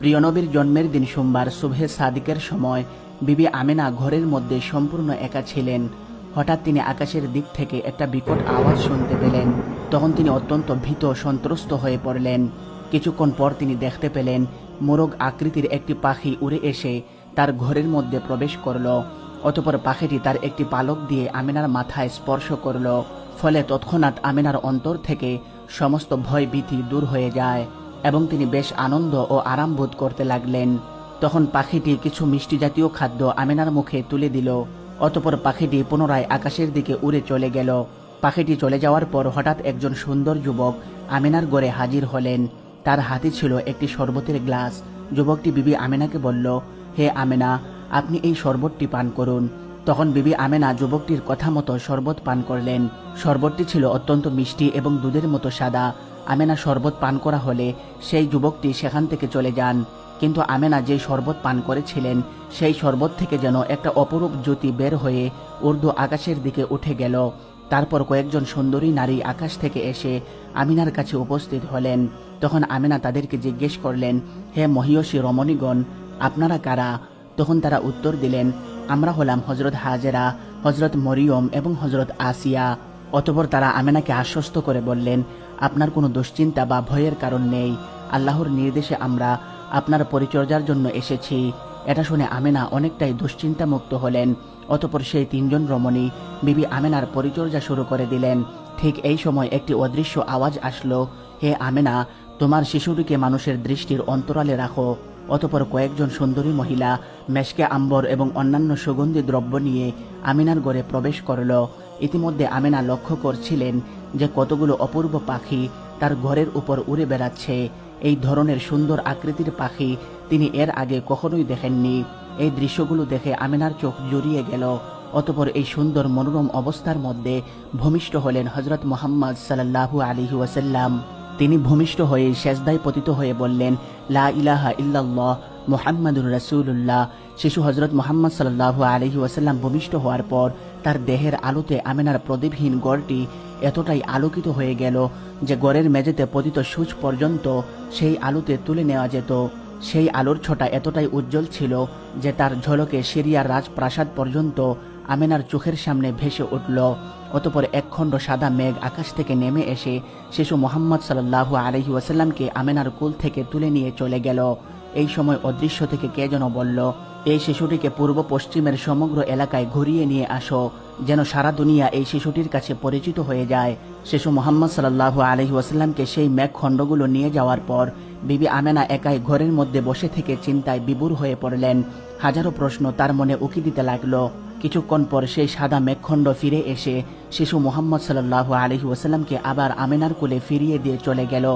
প্রিয়নবীর জন্মের দিন সোমবার শুভে সাদিকের সময় বিবি আমেনা ঘরের মধ্যে সম্পূর্ণ একা ছিলেন। হঠাৎ তিনি আকাশের দিক থেকে একটা বিকট আওয়াজ শুনতে পেলেন। তখন তিনি অত্যন্ত ভীত সন্ত্রস্ত হয়ে পড়লেন। কিছুক্ষণ পর তিনি দেখতে পেলেন, মোরগ আকৃতির একটি পাখি উড়ে এসে তার ঘরের মধ্যে প্রবেশ করল। অতপর পাখিটি তার একটি পালক দিয়ে আমিনার মাথায় স্পর্শ করল। ফলে তৎক্ষণাৎ আমিনার অন্তর থেকে সমস্ত ভয় ভীতি দূর হয়ে যায়। এবং তিনি বেশ আনন্দ ও আরাম বোধ করতে লাগলেন। তখন পাখিটি কিছু মিষ্টি জাতীয় খাদ্য আমিনার মুখে তুলে দিল। অতপর পাখিটি পুনরায় আকাশের দিকে উড়ে চলে গেল। পাখিটি চলে যাওয়ার পর হঠাৎ একজন সুন্দর যুবক আমিনার গড়ে হাজির হলেন। তার হাতে ছিল একটি শরবতের গ্লাস। যুবকটি বিবি আমেনাকে বলল, হে আমেনা, আপনি এই শরবতটি পান করুন। তখন বিবি আমেনা যুবকটির কথা মতো শরবত পান করলেন। শরবতটি ছিল অত্যন্ত মিষ্টি এবং দুধের মতো সাদা। আমেনা শরবত পান করা হলে সেই যুবকটি সেখান থেকে চলে যান। কিন্তু আমেনা যে শরবত পান করেছিলেন, সেই শরবত থেকে যেন একটা অপরূপ জ্যোতি বের হয়ে উর্দু আকাশের দিকে উঠে গেল। তারপর কয়েকজন সুন্দরী নারী আকাশ থেকে এসে আমিনার কাছে উপস্থিত হলেন। তখন আমিনা তাদেরকে জিজ্ঞেস করলেন, হে মহিয়সী রমণীগণ, আপনারা কারা? তখন তারা উত্তর দিলেন, আমরা হলাম হজরত হাজেরা হজরত মরিয়ম এবং হজরত আসিয়া। অতপর তারা আমেনাকে আশ্বস্ত করে বললেন আপনার কোনো দুশ্চিন্তা বা ভয়ের কারণ নেই। আল্লাহর নির্দেশে আমরা আপনার পরিচর্যার জন্য এসেছি। এটা শুনে আমেনা অনেকটাই দুশ্চিন্তা মুক্ত হলেন। অতপর সেই তিনজন রমণী বিবি আমেনার পরিচর্যা শুরু করে দিলেন। ঠিক এই সময় একটি অদৃশ্য আওয়াজ আসলো। হে আমেনা, তোমার শিশুটিকে মানুষের দৃষ্টির অন্তরালে রাখো। অতপর কয়েকজন সুন্দরী মহিলা মেশকে আম্বর এবং অন্যান্য সুগন্ধি দ্রব্য নিয়ে আমিনার গড়ে প্রবেশ করল। ইতিমধ্যে আমিনা লক্ষ্য করছিলেন যে কতগুলো অপূর্ব পাখি তার ঘরের উপর উড়ে বেড়াচ্ছে। এই ধরনের সুন্দর আকৃতির পাখি তিনি এর আগে কখনোই দেখেননি। এই দৃশ্যগুলো দেখে আমিনার চোখ জড়িয়ে গেল। অতপর এই সুন্দর মনোরম অবস্থার মধ্যে ভূমিষ্ঠ হলেন হজরত মোহাম্মদ সাল্লাহু আলিহু ওয়াসাল্লাম। তিনি ভূমিষ্ঠ হয়ে শেষদায় পতিত হয়ে বললেন, লা ইলাহা ইল্লাল্লাহ, মুহাম্মাদুর রাসূলুল্লাহ। শিশু হজরত মোহাম্মদ সাল্লাহু আলহি ওয়াসাল্লাম ভূমিষ্ঠ হওয়ার পর তার দেহের আলোতে আমেনার প্রদীপহীন গড়টি এতটাই আলোকিত হয়ে গেল যে গড়ের মেঝেতে পতিত সূচ পর্যন্ত সেই আলোতে তুলে নেওয়া যেত। সেই আলোর ছটা এতটাই উজ্জ্বল ছিল যে তার ঝলকে সিরিয়ার রাজপ্রাসাদ পর্যন্ত আমেনার চোখের সামনে ভেসে উঠল। অতপর একখণ্ড সাদা মেঘ আকাশ থেকে নেমে এসে শিশু মোহাম্মদ সাল্লাহু আলহি ওয়াসাল্লামকে আমেনার কুল থেকে তুলে নিয়ে চলে গেল। এই সময় অদৃশ্য থেকে কে যেন বলল এই শিশুটিকে পূর্ব পশ্চিমের সমগ্র এলাকায় ঘুরিয়ে নিয়ে আসো, যেন সারা দুনিয়া এই শিশুটির কাছে পরিচিত হয়ে যায়। শিশু মোহাম্মদ সাল্লাহ আলহি ওয়াসাল্লামকে সেই ম্যাক খণ্ডগুলো নিয়ে যাওয়ার পর, বিবি আমেনা একাই ঘরের মধ্যে বসে থেকে চিন্তায় বিবুর হয়ে পড়লেন। হাজারো প্রশ্ন তার মনে উকি দিতে লাগল। কিছুক্ষণ পর সেই সাদা মেঘখণ্ড ফিরে এসে শিশু মোহাম্মদ সাল্লাহ আলহি ওসাল্লামকে আবার আমেনার কোলে ফিরিয়ে দিয়ে চলে গেল।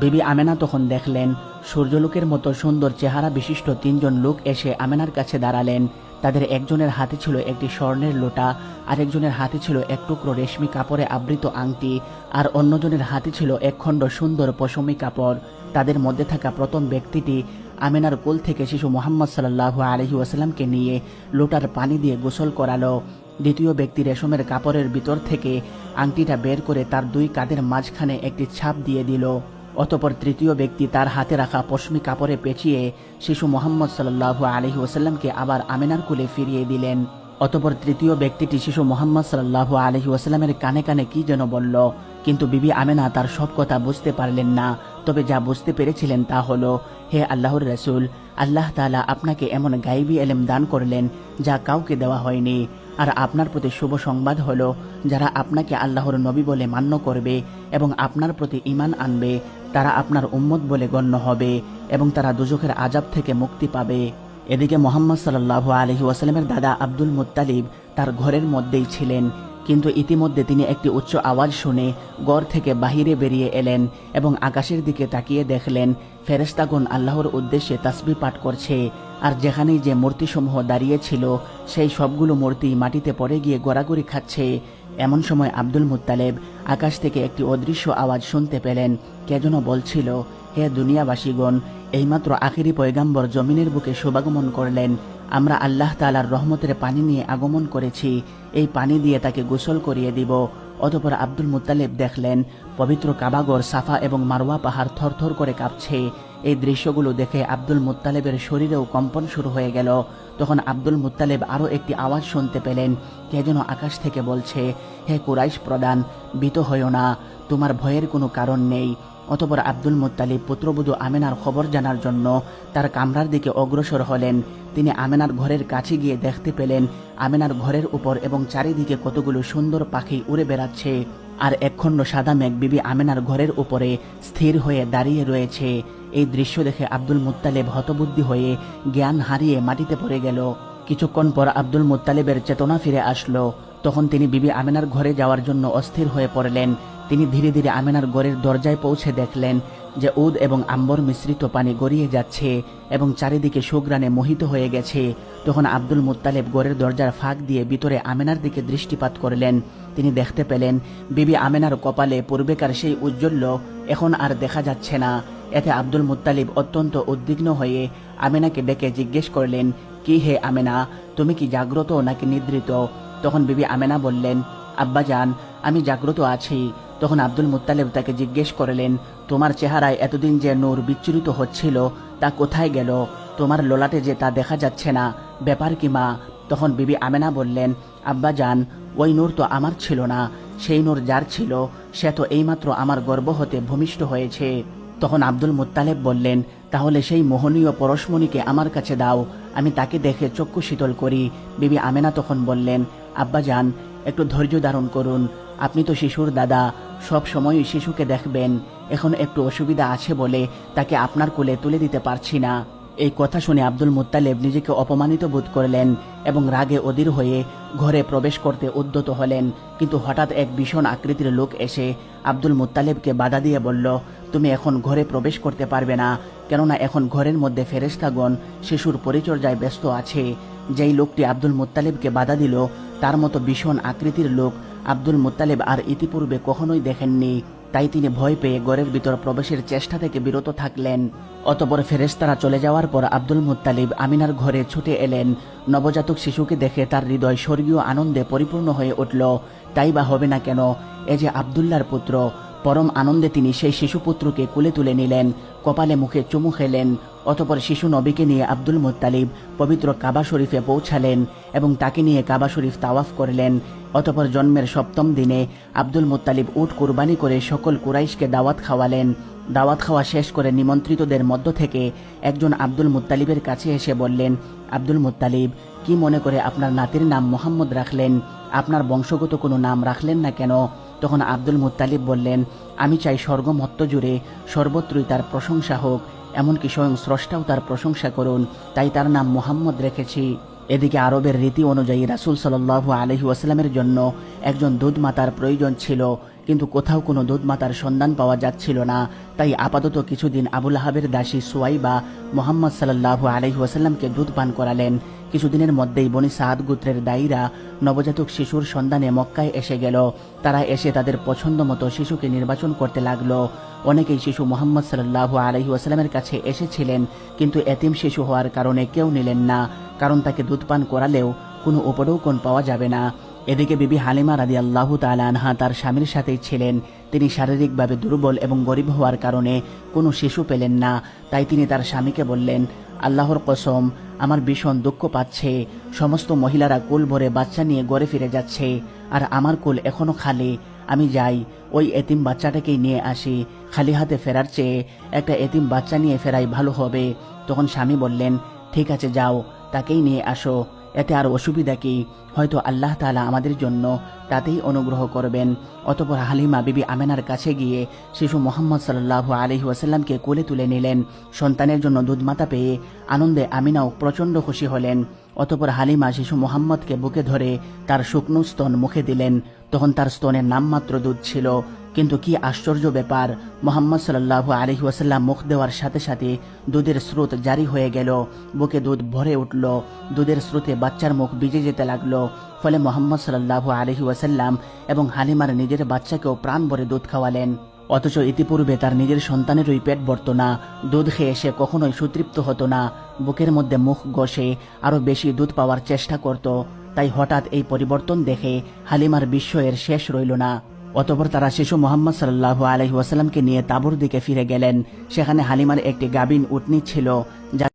বিবি আমেনা তখন দেখলেন, সূর্যলোকের মতো সুন্দর চেহারা বিশিষ্ট তিনজন লোক এসে আমেনার কাছে দাঁড়ালেন। তাদের একজনের হাতে ছিল একটি স্বর্ণের লোটা, আরেকজনের হাতে ছিল এক টুকরো রেশমি কাপড়ে আবৃত আংটি, আর অন্যজনের হাতে ছিল একখণ্ড সুন্দর পশমি কাপড়। তাদের মধ্যে থাকা প্রথম ব্যক্তিটি আমেনার কোল থেকে শিশু মোহাম্মদ সাল্লাহ আলহি ওয়াসাল্লামকে নিয়ে লোটার পানি দিয়ে গোসল করালো। দ্বিতীয় ব্যক্তি রেশমের কাপড়ের ভিতর থেকে আংটিটা বের করে তার দুই কাঁধের মাঝখানে একটি ছাপ দিয়ে দিল। অতপর তৃতীয় ব্যক্তি তার হাতে রাখা পশমি কাপড়ে পেঁচিয়ে শিশু মোহাম্মদ সাল্লাহু আলহি ওসাল্লামকে আবার আমেনার কুলে ফিরিয়ে দিলেন। অতপর তৃতীয় ব্যক্তিটি শিশু মোহাম্মদ সাল্লাহু আলহি ওসাল্লামের কানে কানে কি যেন বলল, কিন্তু বিবি আমেনা তার সব কথা বুঝতে পারলেন না। তবে যা বুঝতে পেরেছিলেন তা হল, হে আল্লাহর রসুল, আল্লাহ তালা আপনাকে এমন গাইবি এলেম দান করলেন যা কাউকে দেওয়া হয়নি। আর আপনার প্রতি শুভ সংবাদ হলো, যারা আপনাকে আল্লাহর নবী বলে মান্য করবে এবং আপনার প্রতি ইমান আনবে, তারা আপনার উম্মত বলে গণ্য হবে এবং তারা দুজখের আজাব থেকে মুক্তি পাবে। এদিকে মোহাম্মদ সাল্লাহ আলহি ওয়াসালামের দাদা আব্দুল মুত্তালিব তার ঘরের মধ্যেই ছিলেন। কিন্তু ইতিমধ্যে তিনি একটি উচ্চ আওয়াজ শুনে গড় থেকে বাহিরে বেরিয়ে এলেন এবং আকাশের দিকে তাকিয়ে দেখলেন ফেরেস্তাগুন আল্লাহর উদ্দেশ্যে তাসবি পাঠ করছে, আর যেখানেই যে মূর্তিসমূহ দাঁড়িয়েছিল সেই সবগুলো মূর্তি মাটিতে পড়ে গিয়ে গড়াগড়ি খাচ্ছে। এমন সময় আব্দুল মুত্তালেব আকাশ থেকে একটি অদৃশ্য আওয়াজ শুনতে পেলেন। কে যেন বলছিল, হে দুনিয়াবাসীগণ, এইমাত্র আখিরি পয়গাম্বর জমিনের বুকে শুভাগমন করলেন আমরা আল্লাহ তালার রহমতের পানি নিয়ে আগমন করেছি। এই পানি দিয়ে তাকে গোসল করিয়ে দিব। অতপর আব্দুল মুতালেব দেখলেন, পবিত্র কাবাগর সাফা এবং মারওয়া পাহাড় থরথর করে কাঁপছে। এই দৃশ্যগুলো দেখে আব্দুল মুত্তালেবের শরীরেও কম্পন শুরু হয়ে গেল। তখন আব্দুল মুত্তালেব আরও একটি আওয়াজ শুনতে পেলেন। কে যেন আকাশ থেকে বলছে, হে কুরাইশ প্রদান বিত হইও না। তোমার ভয়ের কোনো কারণ নেই। অতপর আব্দুল মুত্তালিব পুত্রবধূ আমেনার খবর জানার জন্য তার কামরার দিকে অগ্রসর হলেন। তিনি আমেনার ঘরের কাছে গিয়ে দেখতে পেলেন আমেনার ঘরের উপর এবং চারিদিকে কতগুলো সুন্দর পাখি উড়ে বেড়াচ্ছে। আর একখণ্ড সাদা মেঘ বিবি আমেনার ঘরের উপরে স্থির হয়ে দাঁড়িয়ে রয়েছে। এই দৃশ্য দেখে আব্দুল মুত্তালেব হতবুদ্ধি হয়ে জ্ঞান হারিয়ে মাটিতে পড়ে গেল। কিছুক্ষণ পর আব্দুল মুত্তালেবের চেতনা ফিরে আসলো। তখন তিনি বিবি আমেনার ঘরে যাওয়ার জন্য অস্থির হয়ে পড়লেন। তিনি ধীরে ধীরে আমেনার ঘরের দরজায় পৌঁছে দেখলেন যে উদ এবং আম্বর মিশ্রিত পানি গড়িয়ে যাচ্ছে এবং চারিদিকে সুগ্রানে মোহিত হয়ে গেছে। তখন আব্দুল মুত্তালেব ঘরের দরজার ফাঁক দিয়ে ভিতরে আমেনার দিকে দৃষ্টিপাত করলেন। তিনি দেখতে পেলেন, বিবি আমেনার কপালে পূর্বেকার সেই উজ্জ্বল্য এখন আর দেখা যাচ্ছে না। এতে আব্দুল মুত্তালিব অত্যন্ত উদ্বিগ্ন হয়ে আমেনাকে ডেকে জিজ্ঞেস করলেন, কি হে আমেনা, তুমি কি জাগ্রত নাকি নিদ্রিত? তখন বিবি আমেনা বললেন, আব্বাজান, আমি জাগ্রত আছি। তখন আব্দুল মুত্তালেব তাকে জিজ্ঞেস করলেন, তোমার চেহারায় এতদিন যে নূর বিচ্ছুরিত হচ্ছিল, তা কোথায় গেল? তোমার লোলাটে যে তা দেখা যাচ্ছে না, ব্যাপার কি মা? তখন বিবি আমেনা বললেন আব্বাজান ওই নূর তো আমার ছিল না, সেই নূর যার ছিল, সে তো এইমাত্র আমার গর্ব হতে ভূমিষ্ঠ হয়েছে। তখন আব্দুল মুত্তালেব বললেন, তাহলে সেই মোহনীয় পরশমণিকে আমার কাছে দাও, আমি তাকে দেখে চক্ষু শীতল করি। বিবি আমেনা তখন বললেন আব্বাজান একটু ধৈর্য ধারণ করুন, আপনি তো শিশুর দাদা সব সময়ই শিশুকে দেখবেন, এখন একটু অসুবিধা আছে বলে তাকে আপনার কোলে তুলে দিতে পারছি না। এই কথা শুনে আব্দুল মুত্তালেব নিজেকে অপমানিত বোধ করলেন এবং রাগে অধীর হয়ে ঘরে প্রবেশ করতে উদ্যত হলেন। কিন্তু হঠাৎ এক ভীষণ আকৃতির লোক এসে আব্দুল মুত্তালেবকে বাধা দিয়ে বলল, তুমি এখন ঘরে প্রবেশ করতে পারবে না। কেননা এখন ঘরের মধ্যে ফেরেস্তাগণ শিশুর পরিচর্যায় ব্যস্ত আছে। যেই লোকটি আব্দুল মুত্তালেবকে বাধা দিল, তার মতো ভীষণ আকৃতির লোক আব্দুল মুত্তালেব আর ইতিপূর্বে কখনোই দেখেননি। তাই তিনি ভয় পেয়ে ঘরের ভিতর প্রবেশের চেষ্টা থেকে বিরত থাকলেন। অতপর ফেরেস্তারা চলে যাওয়ার পর আব্দুল মুত্তালিব আমিনার ঘরে ছুটে এলেন। নবজাতক শিশুকে দেখে তার হৃদয় স্বর্গীয় আনন্দে পরিপূর্ণ হয়ে উঠল। তাই বা হবে না কেন? এ যে আবদুল্লার পুত্র, পরম আনন্দে তিনি সেই শিশুপুত্রকে কুলে তুলে নিলেন। কপালে মুখে চুমু খেলেন। অতপর শিশু নবীকে নিয়ে আব্দুল মুত্তালিব পবিত্র কাবা শরীফে পৌঁছালেন এবং তাকে নিয়ে কাবা শরীফ তাওয়াফ করলেন। অতপর জন্মের সপ্তম দিনে আব্দুল মুত্তালিব উট কুরবানি করে সকল কুরাইশকে দাওয়াত খাওয়ালেন। দাওয়াত খাওয়া শেষ করে নিমন্ত্রিতদের মধ্য থেকে একজন আব্দুল মুত্তালিবের কাছে এসে বললেন, আব্দুল মুত্তালিব, কি মনে করে আপনার নাতির নাম মোহাম্মদ রাখলেন? আপনার বংশগত কোনো নাম রাখলেন না কেন? তখন আব্দুল মুত্তালিব বললেন, আমি চাই স্বর্গমত্ত জুড়ে সর্বত্রই তার প্রশংসা হোক। এমনকি স্বয়ং স্রষ্টাও তার প্রশংসা করুন তাই তার নাম মোহাম্মদ রেখেছি। এদিকে আরবের রীতি অনুযায়ী রাসুল সাল্লাহ আলহি ওয়াসালামের জন্য একজন দুধমাতার প্রয়োজন ছিল, কিন্তু কোথাও কোনো দুধমাতার সন্ধান পাওয়া যাচ্ছিল না। তাই আপাতত কিছুদিন আবুল আহাবের দাসী সুয়াইবা মোহাম্মদ সাল্লাহ আলহি ওয়াসাল্লামকে দুধ পান করালেন। কিছুদিনের মধ্যেই বনি সাদ গোত্রের দায়ীরা নবজাতক শিশুর সন্ধানে মক্কায় এসে গেল। তারা এসে তাদের পছন্দ মতো শিশুকে নির্বাচন করতে লাগল। অনেকেই শিশু মোহাম্মদ সাল্লাহ আলহি ওয়াসাল্লামের কাছে এসেছিলেন, কিন্তু এতিম শিশু হওয়ার কারণে কেউ নিলেন না। কারণ তাকে দুধ পান করালেও কোনো উপডৌকন পাওয়া যাবে না। এদিকে বিবি হালিমা রাদি আল্লাহ আনহা তার স্বামীর সাথেই ছিলেন। তিনি শারীরিকভাবে দুর্বল এবং গরিব হওয়ার কারণে কোনো শিশু পেলেন না। তাই তিনি তার স্বামীকে বললেন, আল্লাহর কসম, আমার ভীষণ দুঃখ পাচ্ছে। সমস্ত মহিলারা কুল ভরে বাচ্চা নিয়ে গড়ে ফিরে যাচ্ছে, আর আমার কুল এখনও খালি। আমি যাই, ওই এতিম বাচ্চাটাকেই নিয়ে আসি। খালি হাতে ফেরার চেয়ে একটা এতিম বাচ্চা নিয়ে ফেরাই ভালো হবে। তখন স্বামী বললেন, ঠিক আছে, যাও। তাকেই নিয়ে আসো, এতে আর অসুবিধা কি? হয়তো আল্লাহ তালা আমাদের জন্য তাতেই অনুগ্রহ করবেন। অতপর হালিমা বিবি আমেনার কাছে গিয়ে শিশু মোহাম্মদ সাল্লাহ আলহি ওয়াসাল্লামকে কোলে তুলে নিলেন। সন্তানের জন্য দুধমাতা পেয়ে আনন্দে আমিনাও প্রচণ্ড খুশি হলেন। অতপর হালিমা শিশু মোহাম্মদকে বুকে ধরে তার শুকনো স্তন মুখে দিলেন। তখন তার স্তনের নামমাত্র দুধ ছিল। কিন্তু কি আশ্চর্য ব্যাপার, মোহাম্মদ সাল্লাহ আলহি ওয়াসাল্লাম মুখ দেওয়ার সাথে সাথে দুধের স্রোত জারি হয়ে গেল, বুকে দুধ ভরে উঠল, দুধের স্রোতে বাচ্চার মুখ ভিজে যেতে লাগল, ফলে মোহাম্মদ সাল্লাহ আলহি ওয়াসাল্লাম এবং হালিমার নিজের বাচ্চাকেও প্রাণ ভরে দুধ খাওয়ালেন। অথচ ইতিপূর্বে তার নিজের সন্তানেরই পেট ভরত না, দুধ খেয়ে সে কখনোই সুতৃপ্ত হতো না, বুকের মধ্যে মুখ গসে আরও বেশি দুধ পাওয়ার চেষ্টা করত, তাই হঠাৎ এই পরিবর্তন দেখে হালিমার বিস্ময়ের শেষ রইল না। অতপর তারা শিশু মোহাম্মদ সাল্লাহ আলহি ওয়াসাল্লামকে নিয়ে তাবুর দিকে ফিরে গেলেন। সেখানে হালিমার একটি গাবিন উটনি ছিল, যা